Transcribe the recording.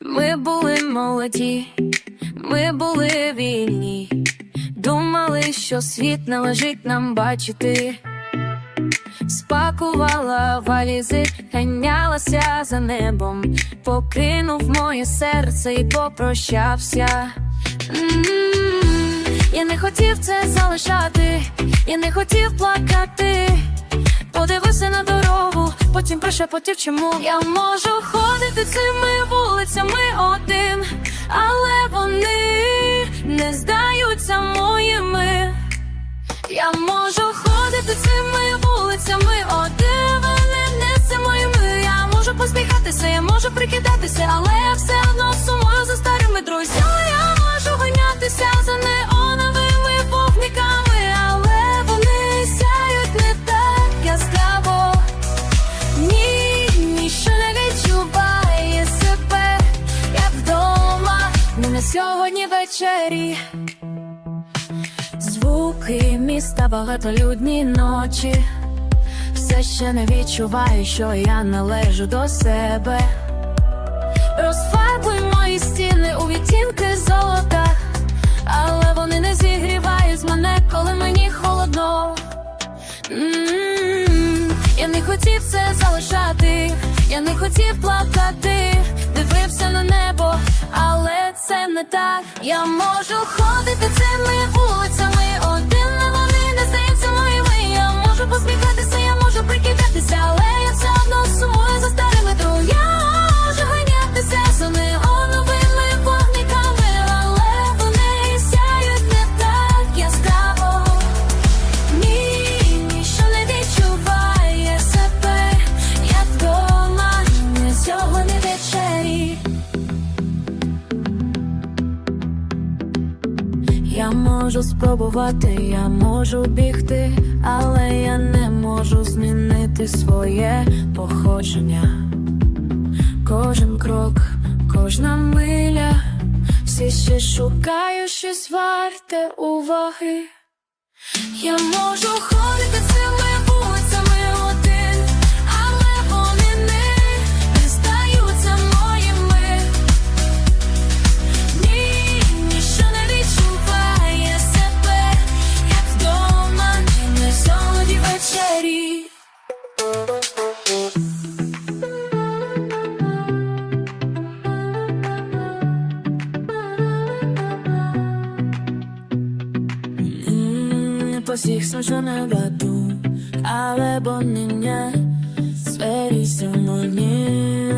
Ми були молоді, ми були вільні, думали, що світ належить нам бачити. Спакувала валізи, ганялася за небом, покинув моє серце і попрощався. М, Я не хотів це залишати, я не хотів плакати. Подивився на дорогу, потім прошепотів чому я можу ходити цими вулицями один, але вони не здаються моїми. Я можу ходити цими вулицями один, вони не це моїми. Я можу посміхатися, я можу прикидатися, але на сьогодні ввечері. Звуки міста, багатолюдні ночі. Все ще не відчуваю, що я належу до себе. Розфарбуй мої стіни у відтінки золота, але вони не зігрівають мене, коли мені холодно. М, Я не хотів це залишати, я не хотів плакати, не так. Я можу ходити цими вулицями Я можу спробувати, я можу бігти, але я не можу змінити своє походження. Кожен крок, кожна миля, всі ще шукаю щось варте уваги. Я можу ходити цими Посіх не вгаду, але бо не сьогодні.